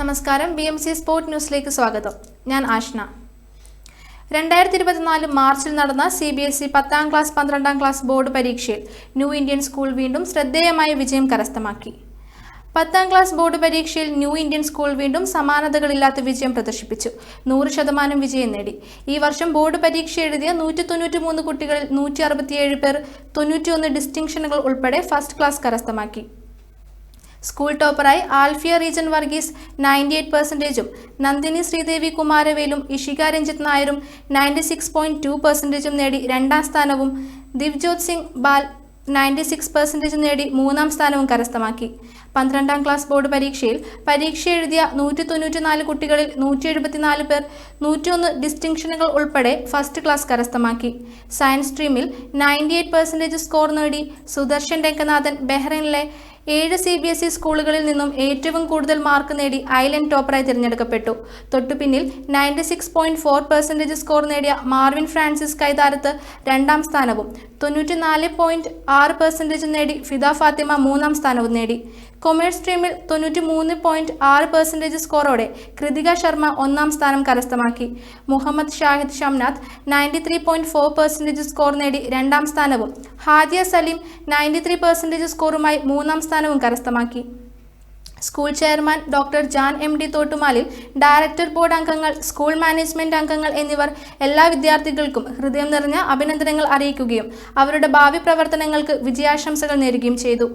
നമസ്കാരം. B M C sport ന്യൂസിലേക്ക് സ്വാഗതം. ഞാൻ ആഷ്ന. രണ്ടായിരത്തി ഇരുപത്തിനാല് മാർച്ചിൽ നടന്ന സി ബി എസ് ഇ പത്താം ക്ലാസ് പന്ത്രണ്ടാം ക്ലാസ് ബോർഡ് പരീക്ഷയിൽ ന്യൂ ഇന്ത്യൻ സ്കൂൾ വീണ്ടും ശ്രദ്ധേയമായ വിജയം കരസ്ഥമാക്കി. പത്താം ക്ലാസ് ബോർഡ് പരീക്ഷയിൽ ന്യൂ ഇന്ത്യൻ സ്കൂൾ വീണ്ടും സമാനതകളില്ലാത്ത വിജയം പ്രദർശിപ്പിച്ചു. നൂറ് ശതമാനം വിജയം നേടി. ഈ വർഷം ബോർഡ് പരീക്ഷ എഴുതിയ നൂറ്റി തൊണ്ണൂറ്റി മൂന്ന് കുട്ടികളിൽ നൂറ്റി അറുപത്തിയേഴ് പേർ തൊണ്ണൂറ്റിയൊന്ന് ഡിസ്റ്റിങ്ഷനുകൾ ഉൾപ്പെടെ ഫസ്റ്റ് ക്ലാസ് കരസ്ഥമാക്കി. സ്കൂൾ ടോപ്പറായി Alfiya region Varghese ninety eight പെർസെന്റേജും നന്ദിനി ശ്രീദേവി കുമാരവേലും ഇഷിക രഞ്ജിത്ത് നായരും നയന്റി സിക്സ് പോയിന്റ് ടു പെർസെന്റേജും നേടി രണ്ടാം സ്ഥാനവും Divjot Singh Bal ninety six percentage നേടി മൂന്നാം സ്ഥാനവും കരസ്ഥമാക്കി. പന്ത്രണ്ടാം ക്ലാസ് ബോർഡ് പരീക്ഷയിൽ പരീക്ഷ എഴുതിയ നൂറ്റി തൊണ്ണൂറ്റി നാല് കുട്ടികളിൽ നൂറ്റി എഴുപത്തിനാല് പേർ നൂറ്റിയൊന്ന് ഡിസ്റ്റിങ്ഷനുകൾ ഉൾപ്പെടെ ഫസ്റ്റ് ക്ലാസ് കരസ്ഥമാക്കി. സയൻസ് സ്ട്രീമിൽ നയന്റി എയ്റ്റ് പെർസെന്റേജ് സ്കോർ നേടി സുദർശൻ രംഗനാഥൻ ബഹ്റൈനിലെ ഏഴ് സി ബി എസ് ഇ സ്കൂളുകളിൽ നിന്നും ഏറ്റവും കൂടുതൽ മാർക്ക് നേടി ഐലൻഡ് ടോപ്പറായി തിരഞ്ഞെടുക്കപ്പെട്ടു. തൊട്ടുപിന്നിൽ ninety six point four percentage score നേടിയ മാർവിൻ ഫ്രാൻസിസ് കൈതാരത്ത് രണ്ടാം സ്ഥാനവും തൊണ്ണൂറ്റി നാല് പോയിന്റ് ആറ് പെർസെന്റേജ് നേടി ഫിദ ഫാത്തിമ മൂന്നാം സ്ഥാനവും നേടി. കൊമേഴ്സ് സ്ട്രീമിൽ തൊണ്ണൂറ്റി മൂന്ന് പോയിന്റ് ആറ് പെർസെന്റേജ് സ്കോറോടെ കൃതിക ശർമ്മ ഒന്നാം സ്ഥാനം കരസ്ഥമാക്കി. Muhammad Shahid Shamnath ninety three point four percentage score നേടി രണ്ടാം സ്ഥാനവും. Hadiya Saleem ninety three percentage സ്കോറുമായി മൂന്നാം സ്ഥാനവും കരസ്ഥമാക്കി. School chairman doctor Jan M D Thottumalil director board അംഗങ്ങൾ സ്കൂൾ മാനേജ്മെന്റ് അംഗങ്ങൾ എന്നിവർ എല്ലാ വിദ്യാർത്ഥികൾക്കും ഹൃദയം നിറഞ്ഞ അഭിനന്ദനങ്ങൾ അറിയിക്കുകയും അവരുടെ ഭാവി പ്രവർത്തനങ്ങൾക്ക് വിജയാശംസകൾ നേരുകയും ചെയ്തു.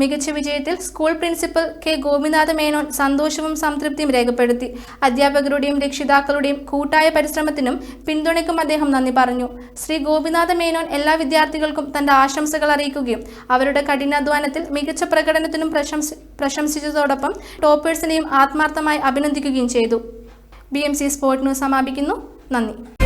മികച്ച വിജയത്തിൽ school principal K Gopinatha Menon സന്തോഷവും സംതൃപ്തിയും രേഖപ്പെടുത്തി. അധ്യാപകരുടെയും രക്ഷിതാക്കളുടെയും കൂട്ടായ പരിശ്രമത്തിനും പിന്തുണയ്ക്കും അദ്ദേഹം നന്ദി പറഞ്ഞു. ശ്രീ ഗോപിനാഥ മേനോൻ എല്ലാ വിദ്യാർത്ഥികൾക്കും തന്റെ ആശംസകൾ അറിയിക്കുകയും അവരുടെ കഠിനാധ്വാനത്തിൽ മികച്ച പ്രകടനത്തിനും പ്രശംസ പ്രശംസിച്ചതോടൊപ്പം ടോപ്പേഴ്സിനെയും ആത്മാർത്ഥമായി അഭിനന്ദിക്കുകയും ചെയ്തു. B M C sport news സമാപിക്കുന്നു. നന്ദി.